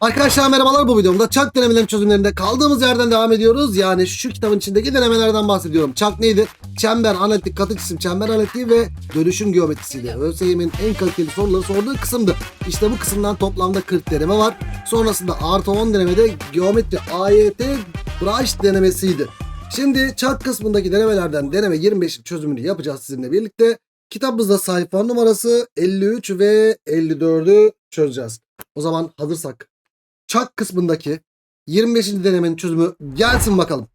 Arkadaşlar merhabalar bu videomda çak denemelerin çözümlerinde kaldığımız yerden devam ediyoruz. Yani şu kitabın içindeki denemelerden bahsediyorum. Çak neydi? Çember, analitik, katı cisim, çember analitiği ve dönüşüm geometrisiydi. ÖSYM'in en kaliteli soruları sorduğu kısımdı. İşte bu kısımdan toplamda 40 deneme var. Sonrasında artı 10 denemede geometri AYT branş denemesiydi. Şimdi çak kısmındaki denemelerden deneme 25 çözümünü yapacağız sizinle birlikte. Kitabımızda sayfa numarası 53 ve 54'ü çözeceğiz. O zaman hazırsak çak kısmındaki 25. denemenin çözümü gelsin bakalım.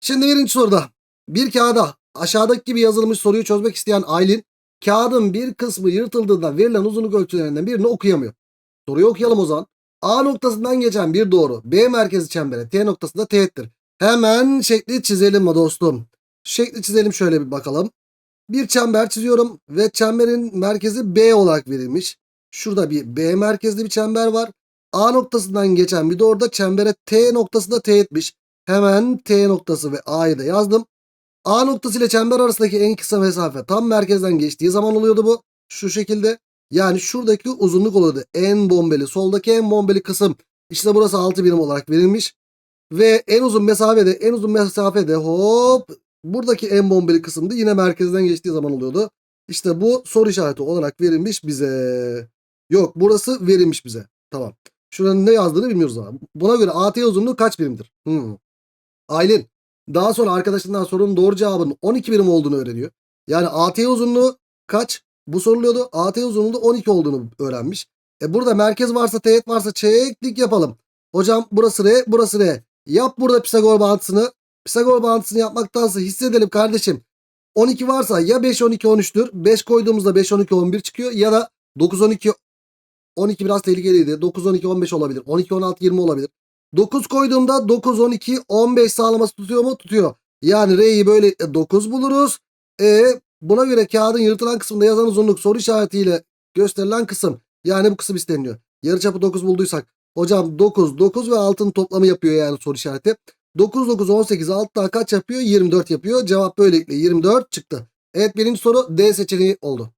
Şimdi birinci soruda bir kağıda aşağıdaki gibi yazılmış soruyu çözmek isteyen Aylin kağıdın bir kısmı yırtıldığında verilen uzunluk ölçülerinden birini okuyamıyor. Soruyu okuyalım o zaman. A noktasından geçen bir doğru B merkezi çembere T noktasında teğettir. Hemen şekli çizelim mi dostum? Şekli çizelim şöyle bir bakalım. Bir çember çiziyorum ve çemberin merkezi B olarak verilmiş. Şurada bir B merkezli bir çember var. A noktasından geçen bir doğruda çembere T noktası da teğetmiş. Hemen T noktası ve A'yı da yazdım. A noktası ile çember arasındaki en kısa mesafe tam merkezden geçtiği zaman oluyordu bu. Şu şekilde. Yani şuradaki uzunluk oluyordu. En bombeli. Soldaki en bombeli kısım. İşte burası 6 birim olarak verilmiş. Ve en uzun mesafede en uzun mesafede hop buradaki en bombeli kısımda yine merkezden geçtiği zaman oluyordu. İşte bu soru işareti olarak verilmiş bize. Yok burası verilmiş bize. Tamam. Şuranın ne yazdığını bilmiyoruz ama. Buna göre AT uzunluğu kaç birimdir? Hmm. Aylin daha sonra arkadaşından sorunun doğru cevabının 12 birim olduğunu öğreniyor. Yani AT uzunluğu kaç? Bu soruluyordu. AT uzunluğu 12 olduğunu öğrenmiş. E burada merkez varsa teğet varsa çeklik yapalım. Hocam burası R burası R. Yap burada Pisagor bağıntısını. Pisagor bağıntısını yapmaktansa hissedelim kardeşim. 12 varsa ya 5 12 13'tür. 5 koyduğumuzda 5 12 11 çıkıyor ya da 9 12 12 biraz tehlikeliydi. 9 12 15 olabilir. 12 16 20 olabilir. 9 koyduğumda 9 12 15 sağlaması tutuyor mu? Tutuyor. Yani R'yi böyle 9 buluruz. E buna göre kağıdın yırtılan kısmında yazan uzunluk soru işaretiyle gösterilen kısım. Yani bu kısım isteniyor. Yarıçapı 9 bulduysak hocam 9 9 ve 6'nın toplamı yapıyor yani soru işareti. 9 9 18 6 daha kaç yapıyor? 24 yapıyor. Cevap böylelikle 24 çıktı. Evet birinci soru D seçeneği oldu.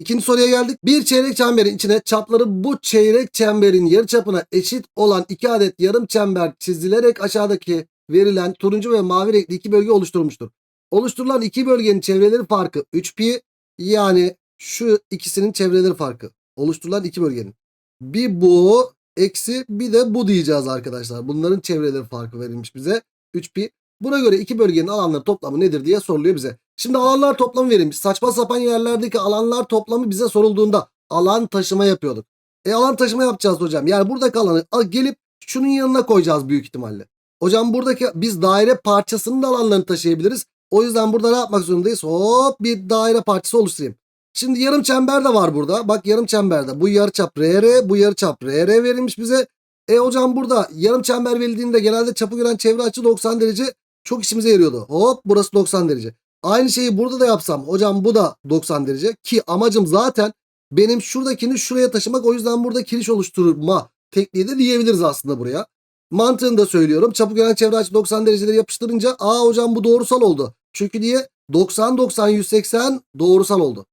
İkinci soruya geldik. Bir çeyrek çemberin içine çapları bu çeyrek çemberin yarıçapına eşit olan iki adet yarım çember çizilerek aşağıdaki verilen turuncu ve mavi renkli iki bölge oluşturulmuştur. Oluşturulan iki bölgenin çevreleri farkı 3 pi yani şu ikisinin çevreleri farkı. Oluşturulan iki bölgenin. Bir bu eksi bir de bu diyeceğiz arkadaşlar. Bunların çevreleri farkı verilmiş bize. 3 pi. Buna göre iki bölgenin alanları toplamı nedir diye soruluyor bize. Şimdi alanlar toplamı verilmiş. Saçma sapan yerlerdeki alanlar toplamı bize sorulduğunda alan taşıma yapıyorduk. E alan taşıma yapacağız hocam. Yani buradaki alanı al- gelip şunun yanına koyacağız büyük ihtimalle. Hocam buradaki biz daire parçasının da alanlarını taşıyabiliriz. O yüzden burada ne yapmak zorundayız? Hop bir daire parçası oluşturayım. Şimdi yarım çember de var burada. Bak yarım çemberde. Bu yarıçap RR, bu yarıçap RR verilmiş bize. E hocam burada yarım çember verildiğinde genelde çapı gören çevre açı 90 derece çok işimize yarıyordu. Hop burası 90 derece. Aynı şeyi burada da yapsam hocam bu da 90 derece ki amacım zaten benim şuradakini şuraya taşımak o yüzden burada kiriş oluşturma tekniği de diyebiliriz aslında buraya. Mantığını da söylüyorum. Çapı gören çevre açı 90 dereceleri yapıştırınca aa hocam bu doğrusal oldu. Çünkü diye 90 90 180 doğrusal oldu.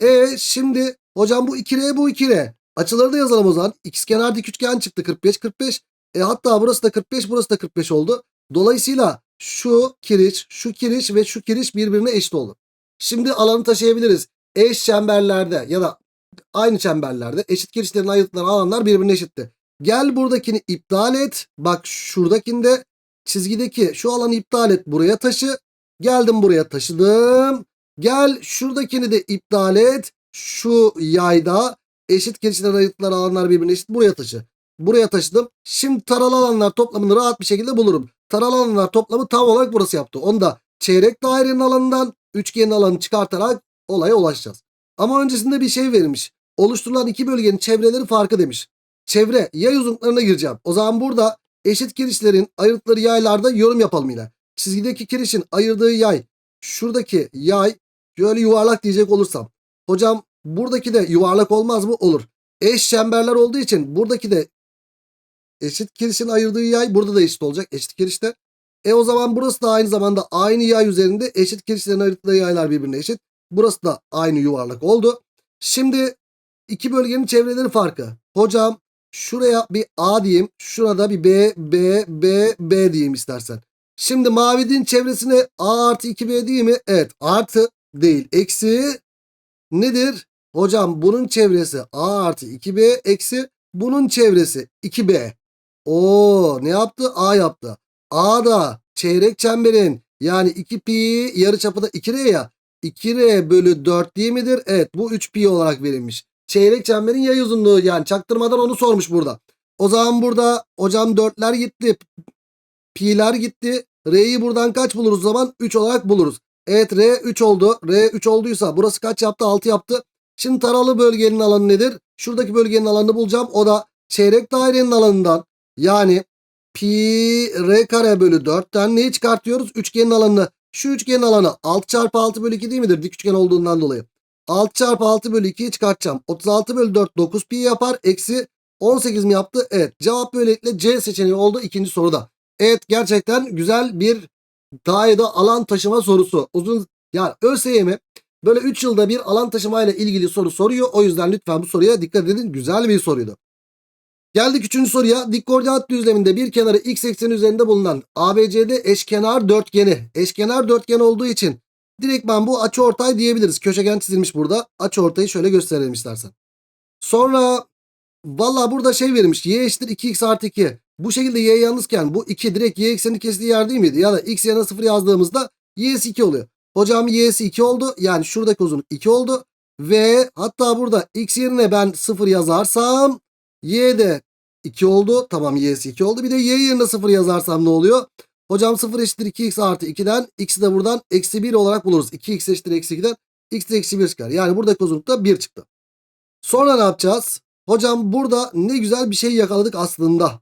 E şimdi hocam bu 2R bu 2R. Açıları da yazalım o zaman. İkizkenar dik üçgen çıktı 45 45. E hatta burası da 45 burası da 45 oldu. Dolayısıyla şu kiriş, şu kiriş ve şu kiriş birbirine eşit oldu. Şimdi alanı taşıyabiliriz. Eş çemberlerde ya da aynı çemberlerde eşit kirişlerin ayırdıkları alanlar birbirine eşitti. Gel buradakini iptal et. Bak şuradakinde çizgideki şu alanı iptal et. Buraya taşı. Geldim buraya taşıdım. Gel şuradakini de iptal et. Şu yayda eşit kirişlerin ayırdıkları alanlar birbirine eşit. Buraya taşı. Buraya taşıdım. Şimdi taralı alanlar toplamını rahat bir şekilde bulurum. Taralı alanlar toplamı tam olarak burası yaptı. Onu da çeyrek dairenin alanından üçgenin alanını çıkartarak olaya ulaşacağız. Ama öncesinde bir şey verilmiş. Oluşturulan iki bölgenin çevreleri farkı demiş. Çevre yay uzunluklarına gireceğim. O zaman burada eşit kirişlerin ayırdıkları yaylarda yorum yapalım yine. Çizgideki kirişin ayırdığı yay şuradaki yay şöyle yuvarlak diyecek olursam. Hocam buradaki de yuvarlak olmaz mı? Olur. Eş çemberler olduğu için buradaki de eşit kirişin ayırdığı yay burada da eşit olacak. Eşit kirişte. E o zaman burası da aynı zamanda aynı yay üzerinde eşit kirişlerin ayırdıkları yaylar birbirine eşit. Burası da aynı yuvarlak oldu. Şimdi iki bölgenin çevreleri farkı. Hocam Şuraya bir A diyeyim. Şurada bir B, B, B, B diyeyim istersen. Şimdi mavinin çevresine A artı 2B değil mi? Evet. Artı değil. Eksi nedir? Hocam bunun çevresi A artı 2B eksi bunun çevresi 2B. Oo ne yaptı? A yaptı. A da çeyrek çemberin yani 2 pi yarıçapı da 2R ya. 2R bölü 4 değil midir? Evet bu 3 pi olarak verilmiş. Çeyrek çemberin yay uzunluğu yani çaktırmadan onu sormuş burada. O zaman burada hocam 4'ler gitti. Pi'ler gitti. R'yi buradan kaç buluruz o zaman? 3 olarak buluruz. Evet R 3 oldu. R 3 olduysa burası kaç yaptı? 6 yaptı. Şimdi taralı bölgenin alanı nedir? Şuradaki bölgenin alanını bulacağım. O da çeyrek dairenin alanından yani pi r kare bölü 4'ten neyi çıkartıyoruz? Üçgenin alanını. Şu üçgenin alanı 6 çarpı 6 bölü 2 değil midir? Dik üçgen olduğundan dolayı. 6 çarpı 6 bölü 2'yi çıkartacağım. 36 bölü 4 9 pi yapar. Eksi 18 mi yaptı? Evet. Cevap böylelikle C seçeneği oldu ikinci soruda. Evet gerçekten güzel bir dairede alan taşıma sorusu. Uzun yani ÖSYM böyle 3 yılda bir alan taşıma ile ilgili soru soruyor. O yüzden lütfen bu soruya dikkat edin. Güzel bir soruydu. Geldik üçüncü soruya. Dik koordinat düzleminde bir kenarı x ekseni üzerinde bulunan ABCD eşkenar dörtgeni. Eşkenar dörtgen olduğu için direkt ben bu açıortay diyebiliriz. Köşegen çizilmiş burada. Açıortayı şöyle gösterelim istersen. Sonra valla burada şey verilmiş. Y eşittir 2x artı 2. Bu şekilde y yalnızken bu 2 direkt y eksenini kestiği yer değil miydi? Ya da x yerine 0 yazdığımızda y'si 2 oluyor. Hocam y'si 2 oldu. Yani şuradaki uzunluk 2 oldu. Ve hatta burada x yerine ben 0 yazarsam y de 2 oldu. Tamam y'si 2 oldu. Bir de y yerine 0 yazarsam ne oluyor? Hocam 0 eşittir 2x artı 2'den x'i de buradan eksi 1 olarak buluruz. 2x eşittir eksi 2'den x de eksi 1 çıkar. Yani buradaki uzunluk da 1 çıktı. Sonra ne yapacağız? Hocam burada ne güzel bir şey yakaladık aslında.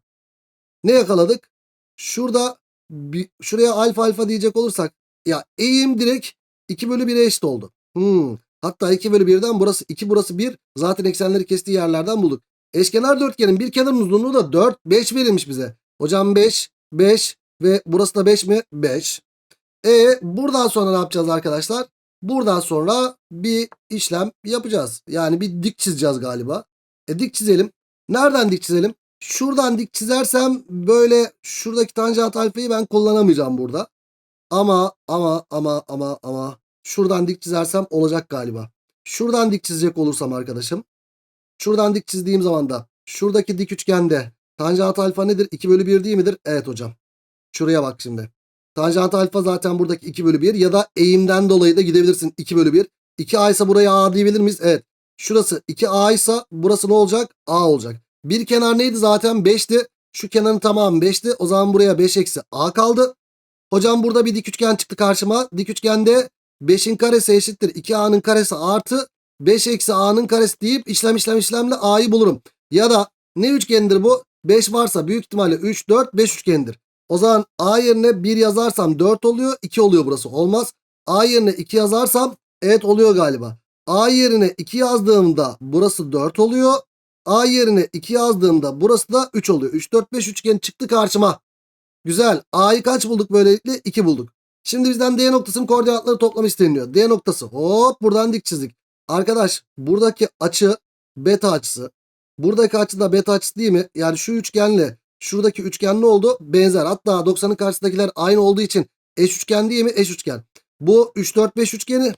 Ne yakaladık? Şurada bir, şuraya alfa alfa diyecek olursak ya eğim direkt 2 bölü 1'e eşit oldu. Hmm. Hatta 2 bölü 1'den burası 2 burası 1. Zaten eksenleri kestiği yerlerden bulduk. Eşkenar dörtgenin bir kenarın uzunluğu da 4 5 verilmiş bize. Hocam 5 5 ve burası da 5 mi? 5. E buradan sonra ne yapacağız arkadaşlar? Buradan sonra bir işlem yapacağız. Yani bir dik çizeceğiz galiba. E dik çizelim. Nereden dik çizelim? Şuradan dik çizersem böyle şuradaki tanjant alfayı ben kullanamayacağım burada. Ama ama ama ama ama şuradan dik çizersem olacak galiba. Şuradan dik çizecek olursam arkadaşım. Şuradan dik çizdiğim zaman da şuradaki dik üçgende tanjant alfa nedir? 2 bölü 1 değil midir? Evet hocam. Şuraya bak şimdi. Tanjant alfa zaten buradaki 2 bölü 1 ya da eğimden dolayı da gidebilirsin 2 bölü 1. 2A ise buraya A diyebilir miyiz? Evet. Şurası 2A ise burası ne olacak? A olacak. Bir kenar neydi zaten? 5'ti. Şu kenarın tamamı 5'ti. O zaman buraya 5 eksi A kaldı. Hocam burada bir dik üçgen çıktı karşıma. Dik üçgende 5'in karesi eşittir. 2A'nın karesi artı 5 eksi A'nın karesi deyip işlem işlem işlemle A'yı bulurum. Ya da ne üçgendir bu? 5 varsa büyük ihtimalle 3, 4, 5 üçgendir. O zaman A yerine 1 yazarsam 4 oluyor. 2 oluyor burası. Olmaz. A yerine 2 yazarsam evet oluyor galiba. A yerine 2 yazdığımda burası 4 oluyor. A yerine 2 yazdığımda burası da 3 oluyor. 3, 4, 5 üçgen çıktı karşıma. Güzel. A'yı kaç bulduk böylelikle? 2 bulduk. Şimdi bizden D noktasının koordinatları toplamı isteniyor. D noktası hop buradan dik çizdik. Arkadaş buradaki açı beta açısı. Buradaki açı da beta açısı değil mi? Yani şu üçgenle şuradaki üçgen ne oldu? Benzer. Hatta 90'ın karşısındakiler aynı olduğu için eş üçgen değil mi? Eş üçgen. Bu 3, 4, 5 üçgeni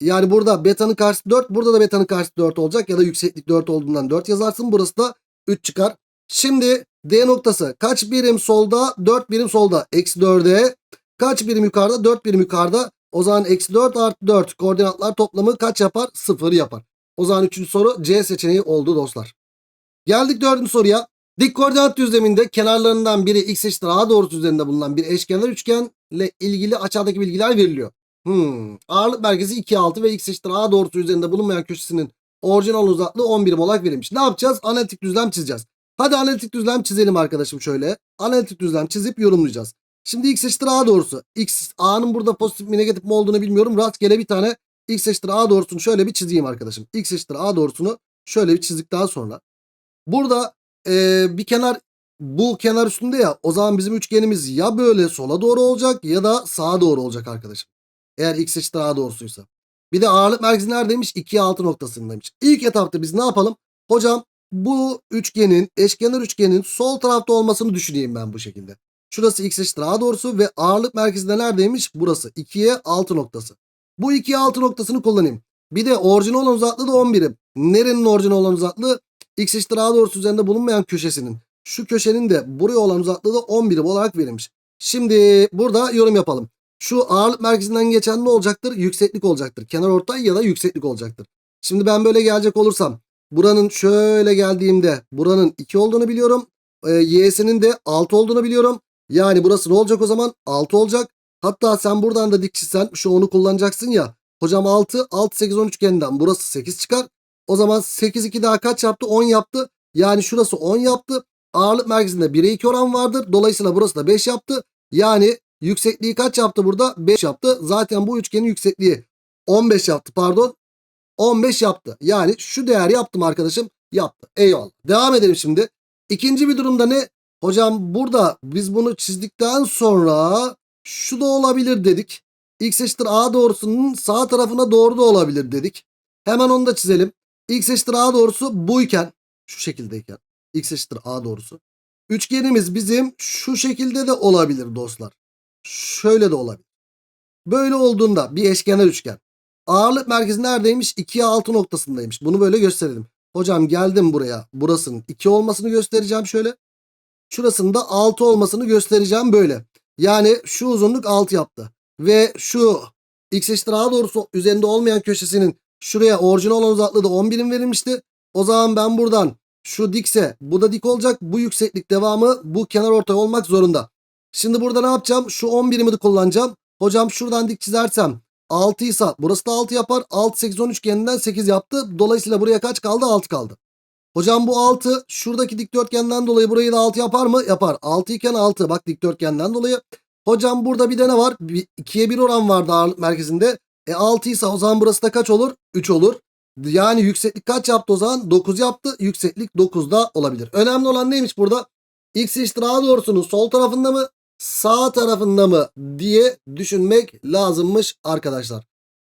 yani burada beta'nın karşısı 4. Burada da beta'nın karşısı 4 olacak. Ya da yükseklik 4 olduğundan 4 yazarsın. Burası da 3 çıkar. Şimdi D noktası kaç birim solda? 4 birim solda. Eksi 4'e. Kaç birim yukarıda? 4 birim yukarıda. O zaman eksi 4 artı 4 koordinatlar toplamı kaç yapar? 0 yapar. O zaman 3. soru C seçeneği oldu dostlar. Geldik 4. soruya. Dik koordinat düzleminde kenarlarından biri x eşittir a doğrusu üzerinde bulunan bir eşkenar üçgenle ilgili aşağıdaki bilgiler veriliyor. Hmm. Ağırlık merkezi 2, 6 ve x eşittir a doğrusu üzerinde bulunmayan köşesinin orijinal uzaklığı 10 birim olarak verilmiş. Ne yapacağız? Analitik düzlem çizeceğiz. Hadi analitik düzlem çizelim arkadaşım şöyle. Analitik düzlem çizip yorumlayacağız. Şimdi x eşittir a doğrusu. X a'nın burada pozitif mi negatif mi olduğunu bilmiyorum. Rastgele bir tane x eşittir a doğrusunu şöyle bir çizeyim arkadaşım. x eşittir a doğrusunu şöyle bir çizdikten sonra. Burada e, bir kenar bu kenar üstünde ya o zaman bizim üçgenimiz ya böyle sola doğru olacak ya da sağa doğru olacak arkadaşım. Eğer x eşittir a doğrusuysa. Bir de ağırlık merkezi neredeymiş? 2'ye 6 noktasındaymış. İlk etapta biz ne yapalım? Hocam bu üçgenin eşkenar üçgenin sol tarafta olmasını düşüneyim ben bu şekilde. Şurası x eşittir a doğrusu ve ağırlık merkezinde neredeymiş? Burası 2'ye 6 noktası. Bu 2'ye 6 noktasını kullanayım. Bir de orijinal olan uzaklığı da 10 birim. Nerenin orijinal olan uzaklığı? X eşittir a doğrusu üzerinde bulunmayan köşesinin. Şu köşenin de buraya olan uzaklığı da 10 birim olarak verilmiş. Şimdi burada yorum yapalım. Şu ağırlık merkezinden geçen ne olacaktır? Yükseklik olacaktır. Kenar ortay ya da yükseklik olacaktır. Şimdi ben böyle gelecek olursam buranın şöyle geldiğimde buranın 2 olduğunu biliyorum. E, y'sinin de 6 olduğunu biliyorum. Yani burası ne olacak o zaman? 6 olacak. Hatta sen buradan da dik çizsen şu onu kullanacaksın ya. Hocam 6, 6, 8, 10 üçgeninden burası 8 çıkar. O zaman 8, 2 daha kaç yaptı? 10 yaptı. Yani şurası 10 yaptı. Ağırlık merkezinde 1'e 2 oran vardır. Dolayısıyla burası da 5 yaptı. Yani yüksekliği kaç yaptı burada? 5 yaptı. Zaten bu üçgenin yüksekliği 15 yaptı pardon. 15 yaptı. Yani şu değer yaptım arkadaşım. Yaptı. Eyvallah. Devam edelim şimdi. İkinci bir durumda ne? Hocam burada biz bunu çizdikten sonra şu da olabilir dedik. X eşittir A doğrusunun sağ tarafına doğru da olabilir dedik. Hemen onu da çizelim. X eşittir A doğrusu buyken şu şekildeyken X eşittir A doğrusu. Üçgenimiz bizim şu şekilde de olabilir dostlar. Şöyle de olabilir. Böyle olduğunda bir eşkenar üçgen. Ağırlık merkezi neredeymiş? 2'ye 6 noktasındaymış. Bunu böyle gösterelim. Hocam geldim buraya. Burasının 2 olmasını göstereceğim şöyle. Şurasının da 6 olmasını göstereceğim böyle. Yani şu uzunluk 6 yaptı. Ve şu x eşittir a doğrusu üzerinde olmayan köşesinin şuraya orijinal olan uzaklığı da 10 birim verilmişti. O zaman ben buradan şu dikse bu da dik olacak. Bu yükseklik devamı bu kenar ortay olmak zorunda. Şimdi burada ne yapacağım? Şu 10 birimi de kullanacağım. Hocam şuradan dik çizersem 6 ise burası da 6 yapar. 6 8 10 üçgeninden 8 yaptı. Dolayısıyla buraya kaç kaldı? 6 kaldı. Hocam bu 6 şuradaki dikdörtgenden dolayı burayı da 6 yapar mı? Yapar. 6 iken 6 bak dikdörtgenden dolayı. Hocam burada bir de ne var? 2'ye 1 oran vardı ağırlık merkezinde. E 6 ise o zaman burası da kaç olur? 3 olur. Yani yükseklik kaç yaptı o zaman? 9 yaptı. Yükseklik 9'da olabilir. Önemli olan neymiş burada? X eşittir A doğrusunun sol tarafında mı? Sağ tarafında mı? Diye düşünmek lazımmış arkadaşlar.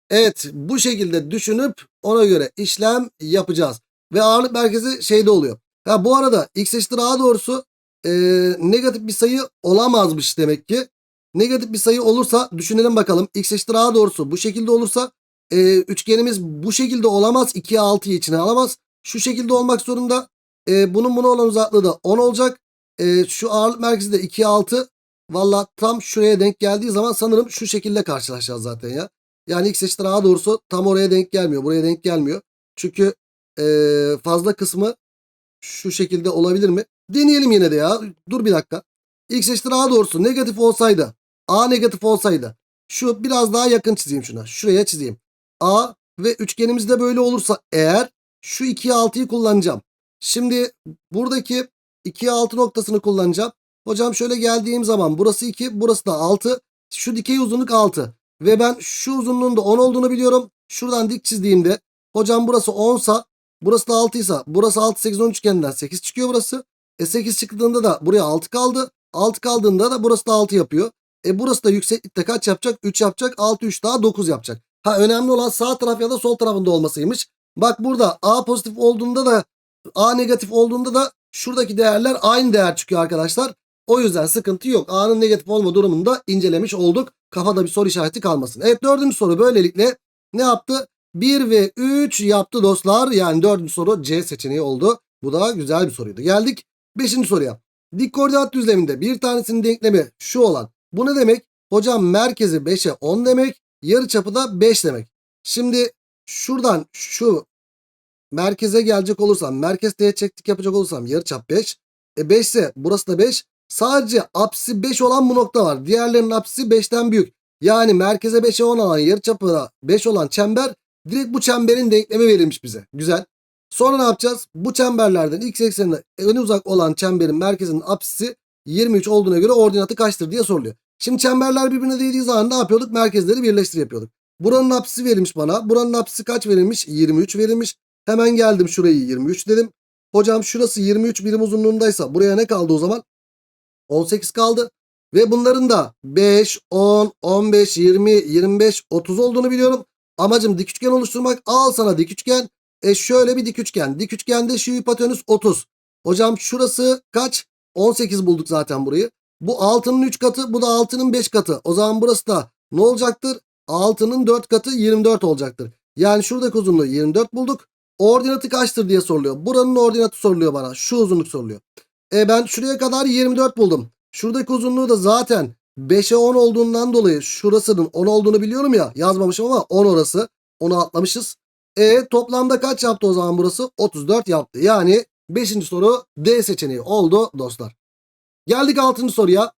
Evet bu şekilde düşünüp ona göre işlem yapacağız. Ve ağırlık merkezi şeyde oluyor. Ha, bu arada x eşittir a doğrusu e, negatif bir sayı olamazmış demek ki. Negatif bir sayı olursa düşünelim bakalım. x eşittir a doğrusu bu şekilde olursa e, üçgenimiz bu şekilde olamaz. 2'ye 6'yı içine alamaz. Şu şekilde olmak zorunda. E, bunun buna olan uzaklığı da 10 olacak. E, şu ağırlık merkezi de 2'ye 6. Valla tam şuraya denk geldiği zaman sanırım şu şekilde karşılaşacağız zaten ya. Yani x eşittir a doğrusu tam oraya denk gelmiyor. Buraya denk gelmiyor. Çünkü ee, fazla kısmı şu şekilde olabilir mi? Deneyelim yine de ya. Dur bir dakika. X eşittir A doğrusu negatif olsaydı. A negatif olsaydı. Şu biraz daha yakın çizeyim şuna. Şuraya çizeyim. A ve üçgenimiz de böyle olursa eğer şu 2'ye 6'yı kullanacağım. Şimdi buradaki 2'ye 6 noktasını kullanacağım. Hocam şöyle geldiğim zaman burası 2 burası da 6. Şu dikey uzunluk 6. Ve ben şu uzunluğun da 10 olduğunu biliyorum. Şuradan dik çizdiğimde hocam burası 10 sa Burası da 6 ise burası 6 8 10 üçgeninden 8 çıkıyor burası. E 8 çıktığında da buraya 6 kaldı. 6 kaldığında da burası da 6 yapıyor. E burası da yükseklikte kaç yapacak? 3 yapacak. 6 3 daha 9 yapacak. Ha önemli olan sağ taraf ya da sol tarafında olmasıymış. Bak burada A pozitif olduğunda da A negatif olduğunda da şuradaki değerler aynı değer çıkıyor arkadaşlar. O yüzden sıkıntı yok. A'nın negatif olma durumunu da incelemiş olduk. Kafada bir soru işareti kalmasın. Evet dördüncü soru böylelikle ne yaptı? 1 ve 3 yaptı dostlar. Yani dördüncü soru C seçeneği oldu. Bu da güzel bir soruydu. Geldik 5. soruya. Dik koordinat düzleminde bir tanesinin denklemi şu olan. Bu ne demek? Hocam merkezi 5'e 10 demek. Yarı çapı da 5 demek. Şimdi şuradan şu merkeze gelecek olursam merkez teğet çektik yapacak olursam yarı çap 5. E 5 ise burası da 5. Sadece apsisi 5 olan bu nokta var. Diğerlerinin apsisi 5'ten büyük. Yani merkeze 5'e 10 alan yarı çapı da 5 olan çember Direkt bu çemberin denklemi verilmiş bize. Güzel. Sonra ne yapacağız? Bu çemberlerden x eksenine en uzak olan çemberin merkezinin apsisi 23 olduğuna göre ordinatı kaçtır diye soruluyor. Şimdi çemberler birbirine değdiği zaman ne yapıyorduk? Merkezleri birleştir yapıyorduk. Buranın apsisi verilmiş bana. Buranın apsisi kaç verilmiş? 23 verilmiş. Hemen geldim şurayı 23 dedim. Hocam şurası 23 birim uzunluğundaysa buraya ne kaldı o zaman? 18 kaldı. Ve bunların da 5, 10, 15, 20, 25, 30 olduğunu biliyorum. Amacım dik üçgen oluşturmak. Al sana dik üçgen. E şöyle bir dik üçgen. Dik üçgende şu hipotenüs 30. Hocam şurası kaç? 18 bulduk zaten burayı. Bu 6'nın 3 katı bu da 6'nın 5 katı. O zaman burası da ne olacaktır? 6'nın 4 katı 24 olacaktır. Yani şuradaki uzunluğu 24 bulduk. Ordinatı kaçtır diye soruluyor. Buranın ordinatı soruluyor bana. Şu uzunluk soruluyor. E ben şuraya kadar 24 buldum. Şuradaki uzunluğu da zaten 5'e 10 olduğundan dolayı şurasının 10 olduğunu biliyorum ya. Yazmamışım ama 10 orası. Onu atlamışız. E toplamda kaç yaptı o zaman burası? 34 yaptı. Yani 5. soru D seçeneği oldu dostlar. Geldik 6. soruya.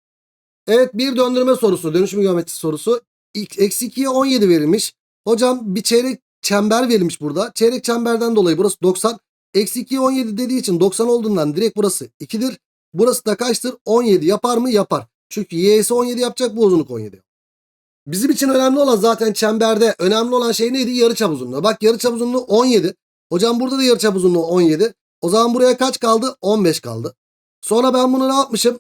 Evet bir döndürme sorusu. Dönüşüm geometrisi sorusu. Eksi 2'ye 17 verilmiş. Hocam bir çeyrek çember verilmiş burada. Çeyrek çemberden dolayı burası 90. Eksi 2'ye 17 dediği için 90 olduğundan direkt burası 2'dir. Burası da kaçtır? 17 yapar mı? Yapar. Çünkü y'si 17 yapacak bu uzunluk 17. Bizim için önemli olan zaten çemberde önemli olan şey neydi? Yarıçap uzunluğu. Bak yarıçap uzunluğu 17. Hocam burada da yarıçap uzunluğu 17. O zaman buraya kaç kaldı? 15 kaldı. Sonra ben bunu ne yapmışım?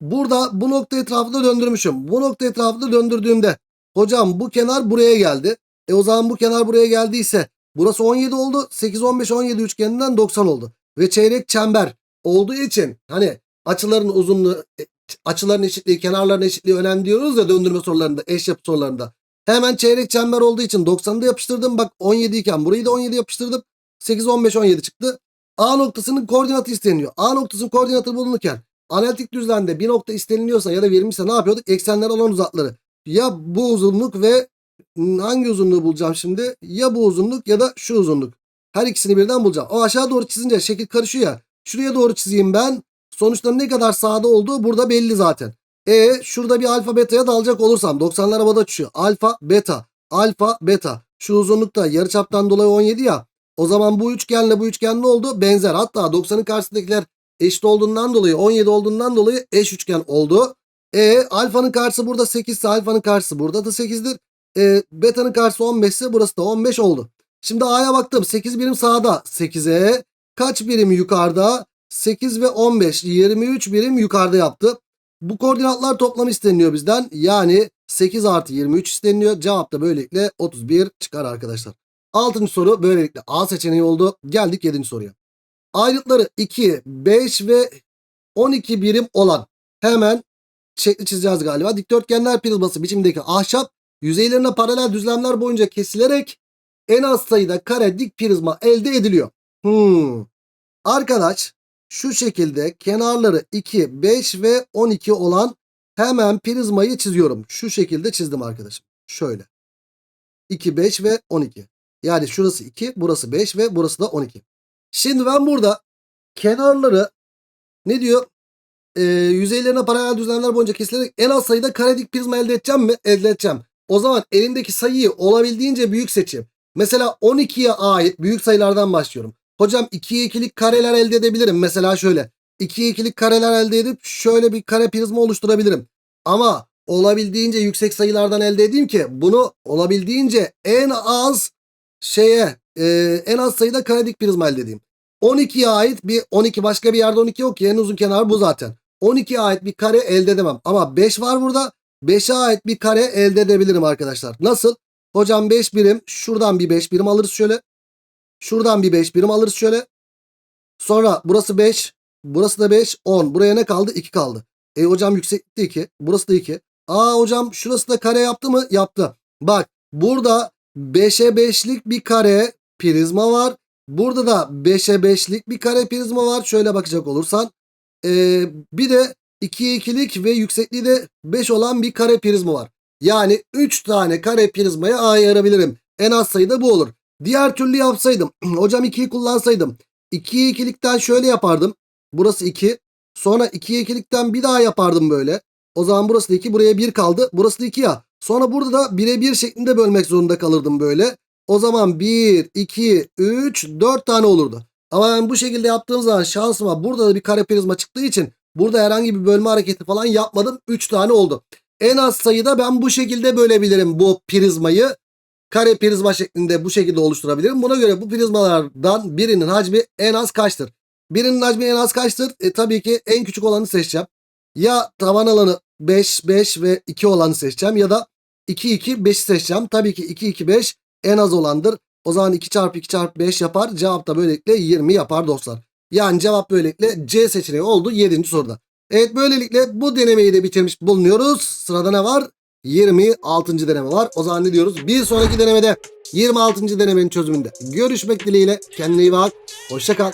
Burada bu nokta etrafında döndürmüşüm. Bu nokta etrafında döndürdüğümde hocam bu kenar buraya geldi. E o zaman bu kenar buraya geldiyse burası 17 oldu. 8 15 17 üçgeninden 90 oldu. Ve çeyrek çember olduğu için hani açıların uzunluğu e, açıların eşitliği, kenarların eşitliği önemli diyoruz ya döndürme sorularında, eş yapı sorularında. Hemen çeyrek çember olduğu için 90'ı da yapıştırdım. Bak 17 iken burayı da 17 yapıştırdım. 8 15 17 çıktı. A noktasının koordinatı isteniyor. A noktasının koordinatı bulunurken analitik düzlemde bir nokta isteniliyorsa ya da verilmişse ne yapıyorduk? Eksenler alan uzakları. Ya bu uzunluk ve hangi uzunluğu bulacağım şimdi? Ya bu uzunluk ya da şu uzunluk. Her ikisini birden bulacağım. O aşağı doğru çizince şekil karışıyor ya. Şuraya doğru çizeyim ben. Sonuçta ne kadar sağda olduğu burada belli zaten. E şurada bir alfa beta'ya dalacak olursam 90'lar havada uçuyor. Alfa beta alfa beta. Şu uzunlukta yarıçaptan dolayı 17 ya. O zaman bu üçgenle bu üçgen ne oldu? Benzer. Hatta 90'ın karşısındakiler eşit olduğundan dolayı 17 olduğundan dolayı eş üçgen oldu. E alfanın karşısı burada 8 ise alfanın karşısı burada da 8'dir. E, beta'nın karşısı 15 ise burası da 15 oldu. Şimdi A'ya baktım 8 birim sağda 8'e kaç birim yukarıda 8 ve 15 23 birim yukarıda yaptı. Bu koordinatlar toplamı isteniyor bizden. Yani 8 artı 23 isteniyor. Cevap da böylelikle 31 çıkar arkadaşlar. Altıncı soru böylelikle A seçeneği oldu. Geldik 7. soruya. Ayrıtları 2, 5 ve 12 birim olan hemen şekli çizeceğiz galiba. Dikdörtgenler prizması biçimdeki ahşap yüzeylerine paralel düzlemler boyunca kesilerek en az sayıda kare dik prizma elde ediliyor. Hmm. Arkadaş şu şekilde kenarları 2, 5 ve 12 olan hemen prizmayı çiziyorum. Şu şekilde çizdim arkadaşım. Şöyle. 2, 5 ve 12. Yani şurası 2, burası 5 ve burası da 12. Şimdi ben burada kenarları ne diyor? Ee, yüzeylerine paralel düzlemler boyunca kesilerek en az sayıda kare dik prizma elde edeceğim mi? Elde edeceğim. O zaman elindeki sayıyı olabildiğince büyük seçeyim. Mesela 12'ye ait büyük sayılardan başlıyorum. Hocam 2'ye 2'lik kareler elde edebilirim. Mesela şöyle. 2'ye 2'lik kareler elde edip şöyle bir kare prizma oluşturabilirim. Ama olabildiğince yüksek sayılardan elde edeyim ki bunu olabildiğince en az şeye e, en az sayıda kare dik prizma elde edeyim. 12'ye ait bir 12 başka bir yerde 12 yok ki en uzun kenar bu zaten. 12'ye ait bir kare elde edemem. Ama 5 var burada. 5'e ait bir kare elde edebilirim arkadaşlar. Nasıl? Hocam 5 birim şuradan bir 5 birim alırız şöyle. Şuradan bir 5 birim alırız şöyle. Sonra burası 5. Burası da 5. 10. Buraya ne kaldı? 2 kaldı. E hocam yükseklikte 2. Burası da 2. Aa hocam şurası da kare yaptı mı? Yaptı. Bak burada 5'e 5'lik bir kare prizma var. Burada da 5'e 5'lik bir kare prizma var. Şöyle bakacak olursan. Ee, bir de 2'ye 2'lik ve yüksekliği de 5 olan bir kare prizma var. Yani 3 tane kare prizmaya ayırabilirim. En az sayıda bu olur. Diğer türlü yapsaydım. Hocam 2'yi kullansaydım. 2'ye 2'likten şöyle yapardım. Burası 2. Sonra 2'ye 2'likten bir daha yapardım böyle. O zaman burası da 2. Buraya 1 kaldı. Burası da 2 ya. Sonra burada da 1'e 1 şeklinde bölmek zorunda kalırdım böyle. O zaman 1, 2, 3, 4 tane olurdu. Ama ben bu şekilde yaptığım zaman şansıma burada da bir kare prizma çıktığı için burada herhangi bir bölme hareketi falan yapmadım. 3 tane oldu. En az sayıda ben bu şekilde bölebilirim bu prizmayı kare prizma şeklinde bu şekilde oluşturabilirim. Buna göre bu prizmalardan birinin hacmi en az kaçtır? Birinin hacmi en az kaçtır? E, tabii ki en küçük olanı seçeceğim. Ya taban alanı 5, 5 ve 2 olanı seçeceğim ya da 2, 2, 5'i seçeceğim. Tabii ki 2, 2, 5 en az olandır. O zaman 2 çarpı 2 çarpı 5 yapar. Cevap da böylelikle 20 yapar dostlar. Yani cevap böylelikle C seçeneği oldu 7. soruda. Evet böylelikle bu denemeyi de bitirmiş bulunuyoruz. Sırada ne var? 26. deneme var. O zaman ne diyoruz? Bir sonraki denemede 26. denemenin çözümünde görüşmek dileğiyle. Kendine iyi bak. Hoşça kal.